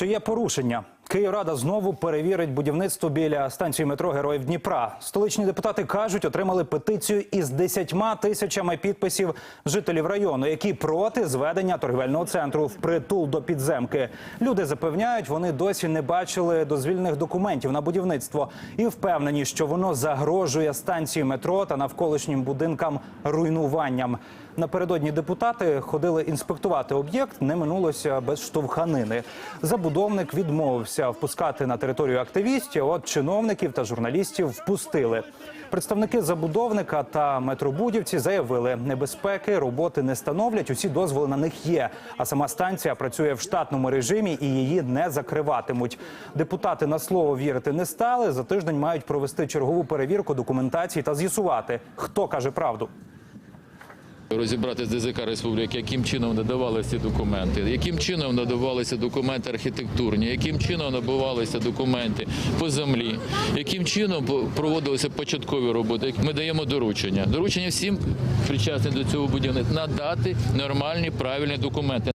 Чи є порушення? Київрада знову перевірить будівництво біля станції метро Героїв Дніпра. Столичні депутати кажуть, отримали петицію із 10 тисячами підписів жителів району, які проти зведення торгівельного центру впритул до підземки. Люди запевняють, вони досі не бачили дозвільних документів на будівництво і впевнені, що воно загрожує станції метро та навколишнім будинкам руйнуванням. Напередодні депутати ходили інспектувати об'єкт. Не минулося без штовханини. Забудовник відмовився впускати на територію активістів. От чиновників та журналістів впустили. Представники забудовника та метробудівці заявили, небезпеки роботи не становлять. Усі дозволи на них є. А сама станція працює в штатному режимі і її не закриватимуть. Депутати на слово вірити не стали. За тиждень мають провести чергову перевірку документації та з'ясувати, хто каже правду. Розібрати з ДЗК Республіки, яким чином надавалися документи, яким чином надавалися документи архітектурні, яким чином набувалися документи по землі, яким чином проводилися початкові роботи. Ми даємо доручення. Доручення всім причасним до цього будівництва надати нормальні правильні документи.